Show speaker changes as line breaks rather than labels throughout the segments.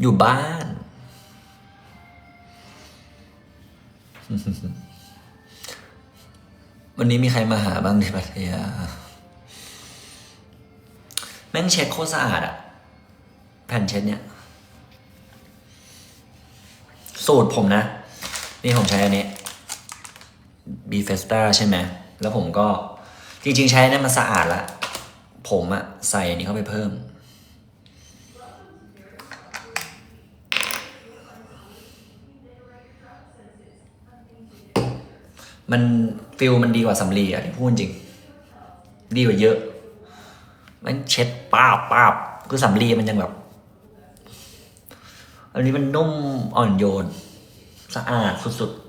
อยู่บ้าน วันนี้มีใครมาหาบ้างที่พัทยา แม่งเช็ดโคตรสะอาดอะแผ่นเช็ดเนี่ย สูตรผมนะ นี่ผมใช้อันนี้ b f e s t a ใช่ไหม แล้วผมก็จริงๆใช้อันนี่มันสะอาดละ ผมอะใส่อันนี้เข้าไปเพิ่ม มันฟิลมันดีกว่าสำลีอะที่พูดจริง ดีกว่าเยอะ มันเช็ดป้าบป้าบคือสำลีมันยังแบบ อันนี้มันนุ่มอ่อนโยน สะอาดสุดๆ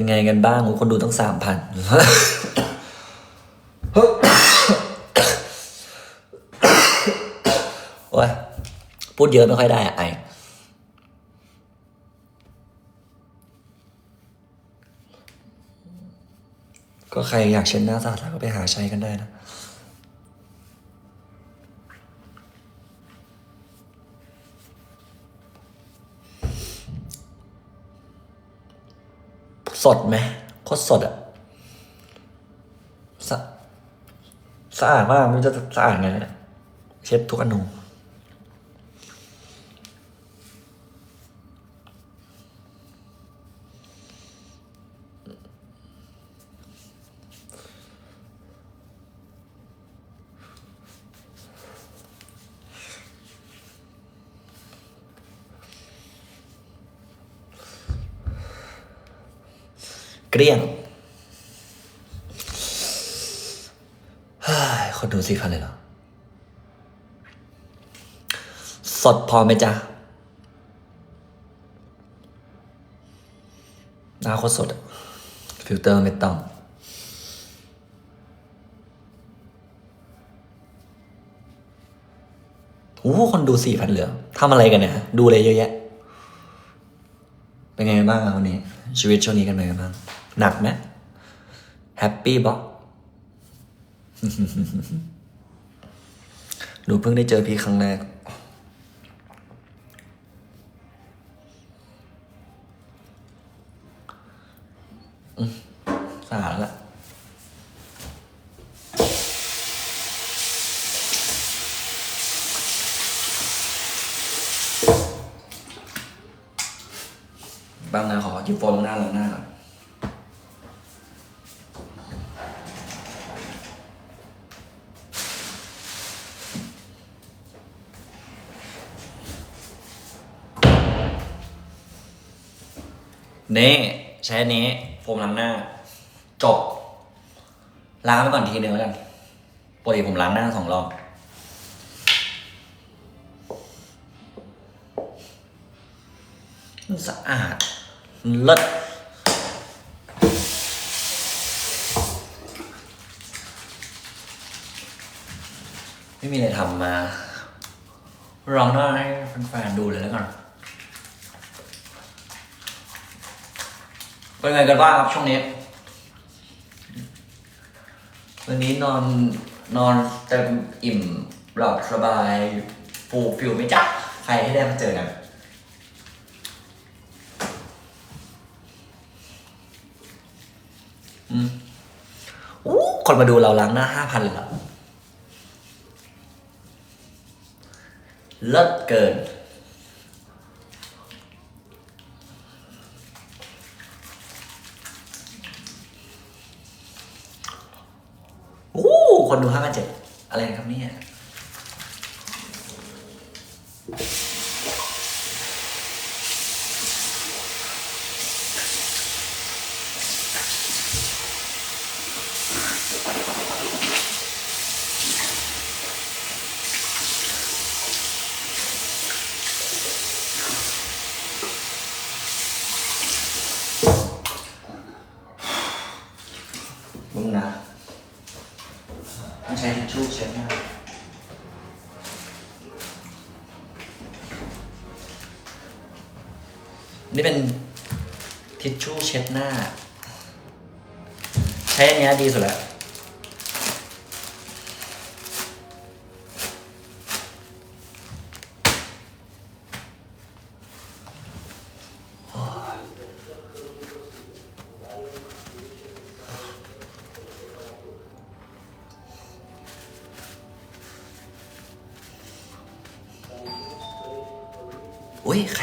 เป็นไงกันบ้างโอ้คนดูตั้งสามพันโอ้ยพูดเยอะไม่ค่อยได้อะไอก็ใครอยากเช็ดหน้าสะอาดก็ไปหาใช้กันได้นะ สดไหมโคตรสดอะสะสะอาดมากมันจะสะอาดไงเนี่ยเช็ดทุกอนู เกลี้ยงฮ้ยคนดูสี่พันเลยเหรอ สดพอไหมจ๊ะหน้าโคตรสดอะฟิลเตอร์ไม่ต้องโอ้คนดูสี่พันเหลือทำอะไรกันเนี่ย ดูอะไรเยอะแยะ เป็นไงบ้างวันนี้ ชีวิตช่วงนี้กันเป็นไงบ้าง หนักไหมแฮปปี้บอกหนูเพิ่งได้เจอพี่ครั้งแรกอืมสะอาดแล้วบางนาขอจิบโฟมหน้าล้างหน้าก่อน นี่ใช้อันนี้โฟมล้างหน้า จบ ล้างไปก่อนทีเดียวแล้วกันปกติผมล้างหน้าสองรอบมันสะอาดเลิศไม่มีอะไรทำมาร้องหน้าให้แฟนๆดูเลยแล้วกัน เป็นไงกันบ้างครับช่วงนี้ วันนี้นอนนอนเต็มอิ่มหลับสบายฟูฟิลไหม่จ๊ะใครให้ได้มาเจอกันอืมอู้คนมาดูเราล้างหน้าห้าพันเลยเหรอเลิศเกิน อู้คนดูห้าพันเจ็ดอะไรครับเนี่ยมึงนะ ใช้ทิชชู่เช็ดหน้านี่เป็นทิชชู่เช็ดหน้า ใช้อันเนี้ยดีสุดแล้ว อุ้ยใ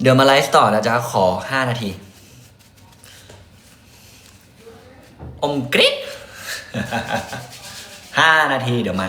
เดี๋ยวมาไลฟ์ต่อนะจ๊ะขอห้านาที อมกริ๊บห้านาทีเดี๋ยวมา